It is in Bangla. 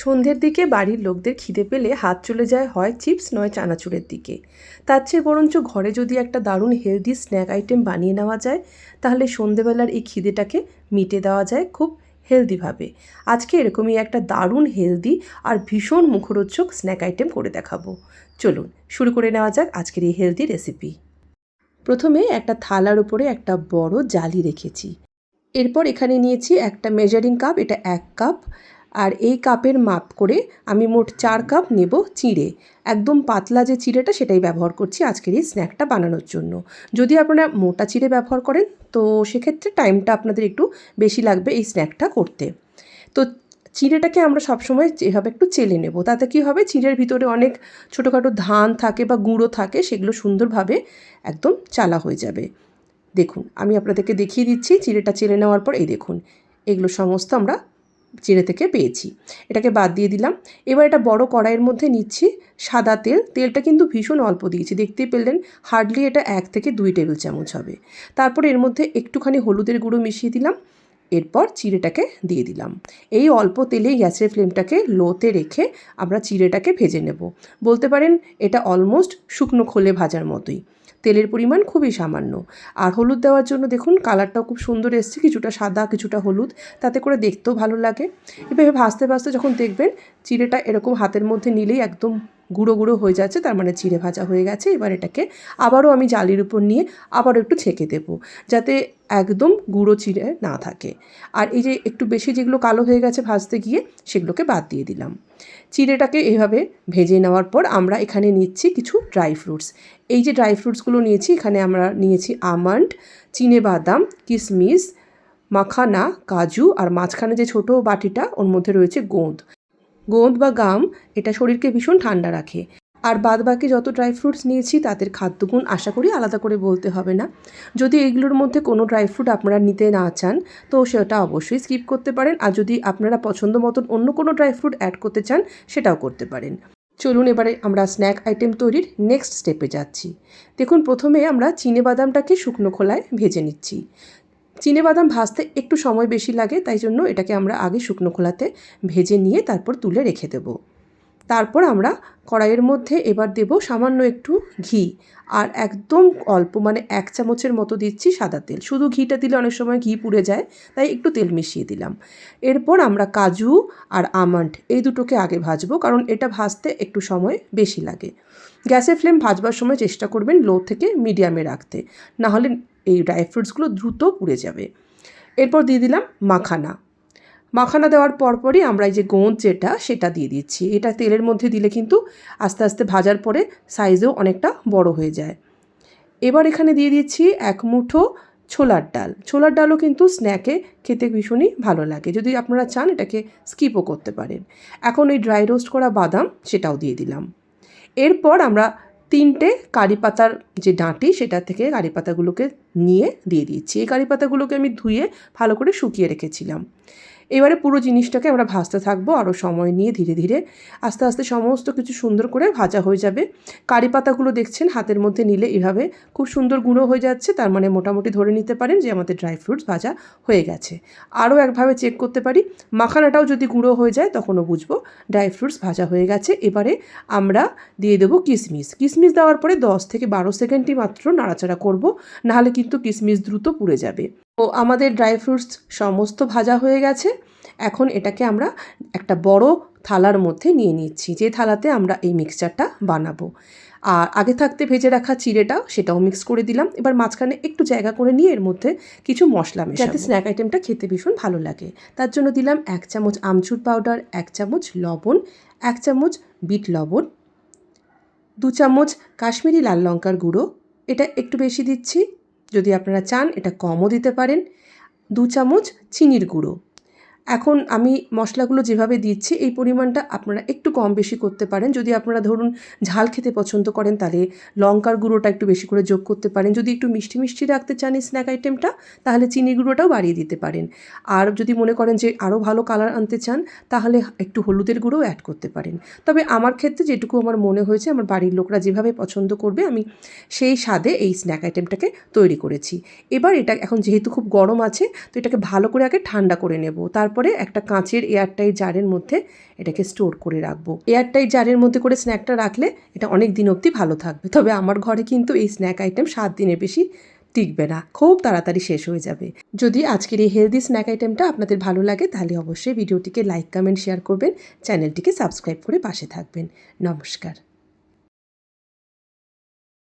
সন্ধ্যের দিকে বাড়ির লোকদের খিদে পেলে হাত চলে যায় হয় চিপস, নয় চানাচুরের দিকে। তার চেয়ে বরঞ্চ ঘরে যদি একটা দারুণ হেলদি স্ন্যাক আইটেম বানিয়ে নেওয়া যায়, তাহলে সন্ধেবেলার এই খিদেটাকে মিটে দেওয়া যায় খুব হেলদিভাবে আজকে এরকমই একটা দারুণ হেলদি আর ভীষণ মুখরোচক স্ন্যাক আইটেম করে দেখাবো। চলুন, শুরু করে নেওয়া যাক আজকের এই হেলদি রেসিপি প্রথমে একটা থালার উপরে একটা বড় জালি রেখেছি। এরপর এখানে নিয়েছি একটা মেজারিং কাপ এটা এক কাপ আর এই কাপের মাপ করে আমি মোট চার কাপ নেব চিঁড়ে। একদম পাতলা যে চিঁড়েটা সেটাই ব্যবহার করছি আজকের এই স্ন্যাকটা বানানোর জন্য। যদি আপনারা মোটা চিঁড়ে ব্যবহার করেন, তো সেক্ষেত্রে টাইমটা আপনাদের একটু বেশি লাগবে এই স্ন্যাকটা করতে। তো চিঁড়েটাকে আমরা সবসময় যেভাবে একটু চেলে নেব, তাতে কী হবে? চিঁড়ের ভিতরে অনেক ছোটোখাটো ধান থাকে বা গুঁড়ো থাকে, সেগুলো সুন্দরভাবে একদম চালা হয়ে যাবে। দেখুন, আমি আপনাদেরকে দেখিয়ে দিচ্ছি চিড়েটা চেলে নেওয়ার পর, এই দেখুন, এগুলো সমস্ত আমরা চিড়ে থেকে পেয়েছি। এটাকে বাদ দিয়ে দিলাম। এবার এটা বড় কড়াইয়ের মধ্যে নিচ্ছি সাদা তেল। তেলটা কিন্তু ভীষণ অল্প দিয়েছি। দেখতেই পেলেন হার্ডলি এটা এক থেকে দুই টেবিল চামচ হবে। তারপর এর মধ্যে একটুখানি হলুদের গুঁড়ো মিশিয়ে দিলাম। এরপর চিড়েটাকে দিয়ে দিলাম। এই অল্প তেলেই গ্যাসের ফ্লেমটাকে লোতে রেখে আমরা চিড়েটাকে ভেজে নেব। বলতে পারেন, এটা অলমোস্ট শুকনো খোলে ভাজার মতোই। তেলের পরিমাণ খুবই সামান্য। আর হলুদ দেওয়ার জন্য দেখুন, কালারটাও খুব সুন্দর এসছে, কিছুটা সাদা, কিছুটা হলুদ। তাতে করে দেখতেও ভালো লাগে। এভাবে ভাজতে ভাজতে যখন দেখবেন, চিড়েটা এরকম হাতের মধ্যে নিলেই একদম গুঁড়ো গুঁড়ো হয়ে যাচ্ছে, তার মানে চিড়ে ভাজা হয়ে গেছে। এবার এটাকে আবারও আমি জালির উপর নিয়ে আবারও একটু ছেঁকে দেবো, যাতে একদম গুঁড়ো চিড়ে না থাকে। আর এই যে একটু বেশি যেগুলো কালো হয়ে গেছে ভাজতে গিয়ে সেগুলোকে বাদ দিয়ে দিলাম। চিড়েটাকে এভাবে ভেজে নেওয়ার পর আমরা এখানে নিচ্ছি কিছু ড্রাই ফ্রুটস। এই যে ড্রাই ফ্রুটসগুলো নিয়েছি, এখানে আমরা নিয়েছি আমন্ড, চিনে বাদাম কিশমিশ মাখানা, কাজু, আর মাঝখানে যে ছোটো বাটিটা, ওর মধ্যে রয়েছে গোঁদ। গোঁদ বা গাম, এটা শরীরকে ভীষণ ঠান্ডা রাখে। আর বাদ বাকি যত ড্রাই ফ্রুটস নিয়েছি, তাদের খাদ্যগুণ আশা করি আলাদা করে বলতে হবে না। যদি এইগুলোর মধ্যে কোনো ড্রাই ফ্রুট আপনারা নিতে না চান, তো সেটা অবশ্যই স্কিপ করতে পারেন। আর যদি আপনারা পছন্দ মতন অন্য কোনো ড্রাই ফ্রুট অ্যাড করতে চান, সেটাও করতে পারেন। চলুন এবারে আমরা স্ন্যাক আইটেম তৈরির নেক্সট স্টেপে যাচ্ছি। দেখুন, প্রথমে আমরা চিনে বাদামটাকে শুকনো খোলায় ভেজে নিচ্ছি। বাদাম ভাজতে একটু সময় বেশি লাগে, তাই জন্য এটাকে আমরা আগে শুকনো খোলাতে ভেজে নিয়ে তারপর তুলে রেখে দেবো। তারপর আমরা কড়াইয়ের মধ্যে এবার দেব সামান্য একটু ঘি, আর একদম অল্প মানে এক চামচের মতো দিচ্ছি সাদা তেল। শুধু ঘিটা দিলে অনেক সময় ঘি পুড়ে যায়, তাই একটু তেল মিশিয়ে দিলাম। এরপর আমরা কাজু আর আমন্ড এই দুটোকে আগে ভাজবো, কারণ এটা ভাজতে একটু সময় বেশি লাগে। গ্যাসের ফ্লেম ভাজবার সময় চেষ্টা করবেন লো থেকে মিডিয়ামে রাখতে। নাহলে এই ড্রাই ফ্রুটসগুলো দ্রুত পুড়ে যাবে। এরপর দিয়ে দিলাম মাখানা। মাখানা দেওয়ার পরপরই আমরা এই যে গোঁদ যেটা, সেটা দিয়ে দিচ্ছি। এটা তেলের মধ্যে দিলে কিন্তু আস্তে আস্তে ভাজার পরে সাইজেও অনেকটা বড় হয়ে যায়। এবার এখানে দিয়ে দিচ্ছি এক মুঠো ছোলার ডাল। ছোলার ডালও কিন্তু স্ন্যাকে খেতে ভীষণই ভালো লাগে। যদি আপনারা চান, এটাকে স্কিপও করতে পারেন। এখন এই ড্রাই রোস্ট করা বাদাম, সেটাও দিয়ে দিলাম। এরপর আমরা তিনটে কারি পাতার যে ডাঁটি, সেটা থেকে কারি পাতাগুলোকে নিয়ে দিয়ে দিয়েছি। এই কারি পাতাগুলোকে আমি ধুয়ে ভালো করে শুকিয়ে রেখেছিলাম। এবারে পুরো জিনিসটাকে আমরা ভাজতে থাকব। আরও সময় নিয়ে ধীরে ধীরে আস্তে আস্তে সমস্ত কিছু সুন্দর করে ভাজা হয়ে যাবে। কারি পাতাগুলো দেখছেন, হাতের মধ্যে নিলে এভাবে খুব সুন্দর গুঁড়ো হয়ে যাচ্ছে। তার মানে মোটামুটি ধরে নিতে পারেন যে আমাদের ড্রাই ফ্রুটস ভাজা হয়ে গেছে। আরও একভাবে চেক করতে পারি। মাখানাটাও যদি গুঁড়ো হয়ে যায় তখনও বুঝব ড্রাই ফ্রুটস ভাজা হয়ে গেছে। এবারে আমরা দিয়ে দেবো কিশমিশ কিশমিশ দেওয়ার পরে দশ থেকে বারো সেকেন্ডই মাত্র নাড়াচাড়া করব। নাহলে কিন্তু কিশমিশ দ্রুত পুড়ে যাবে। তো আমাদের ড্রাই ফ্রুটস সমস্ত ভাজা হয়ে গেছে। এখন এটাকে আমরা একটা বড় থালার মধ্যে নিয়ে নিচ্ছি, যে থালাতে আমরা এই মিক্সচারটা বানাবো। আর আগে থাকতে ভেজে রাখা চিড়েটা সেটাও মিক্স করে দিলাম। এবার মাঝখানে একটু জায়গা করে নিয়ে এর মধ্যে কিছু মশলা মেশাবো। যাতে স্ন্যাক আইটেমটা খেতে ভীষণ ভালো লাগে। তার জন্য দিলাম এক চামচ আমচুর পাউডার এক চামচ লবণ, এক চামচ বিট লবণ, দু চামচ কাশ্মীরি লাল লঙ্কার গুঁড়ো। এটা একটু বেশি দিচ্ছি। যদি আপনারা চান এটা কমও দিতে পারেন। দু চামচ চিনির গুঁড়ো। এখন আমি মশলাগুলো যেভাবে দিচ্ছি, এই পরিমাণটা আপনারা একটু কম বেশি করতে পারেন। যদি আপনারা ধরুন ঝাল খেতে পছন্দ করেন, তাহলে লঙ্কার গুঁড়োটা একটু বেশি করে যোগ করতে পারেন। যদি একটু মিষ্টি মিষ্টি রাখতে চান এই স্ন্যাক আইটেমটা, তাহলে চিনি গুঁড়োটাও বাড়িয়ে দিতে পারেন। আর যদি মনে করেন যে আরও ভালো কালার আনতে চান, তাহলে একটু হলুদের গুঁড়োও অ্যাড করতে পারেন। তবে আমার ক্ষেত্রে যেটুকু আমার মনে হয়েছে, আমার বাড়ির লোকরা যেভাবে পছন্দ করবে, আমি সেই স্বাদে এই স্ন্যাক আইটেমটাকে তৈরি করেছি। এবার এটা এখন যেহেতু খুব গরম আছে, তো এটাকে ভালো করে আগে ঠান্ডা করে নেব। তারপর তারপরে একটা কাঁচের এয়ারটাইট জারের মধ্যে এটাকে স্টোর করে রাখব। এয়ারটাইট জারের মধ্যে করে স্ন্যাকটা রাখলে এটা অনেক দিন অবধি ভালো থাকবে। তবে আমার ঘরে কিন্তু এই স্ন্যাক আইটেম সাত দিনের বেশি টিকবে না। খুব তাড়াতাড়ি শেষ হয়ে যাবে। যদি আজকের এই হেলদি স্ন্যাক আইটেমটা আপনাদের ভালো লাগে, তাহলে অবশ্যই ভিডিওটিকে লাইক কমেন্ট শেয়ার করবেন। চ্যানেলটিকে সাবস্ক্রাইব করে পাশে থাকবেন। নমস্কার।